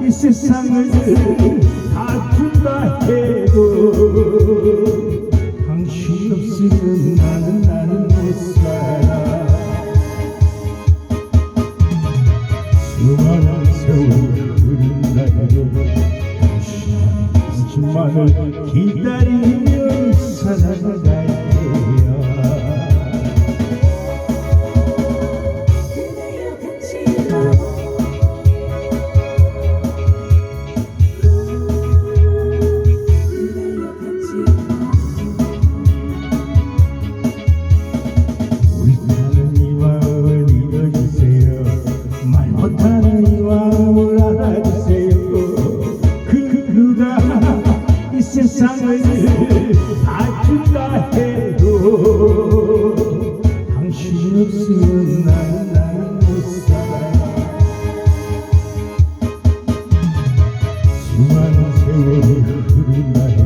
그 세상을 다푼다 해도 당신 없으면 나는 나는 못 살아. 수많은 세월이 흐른다 해도 당신 당신만을 기다리며 살아 세상을 아준다 해도 당신 없으면 난못 살아 수많은 세월이 흐른다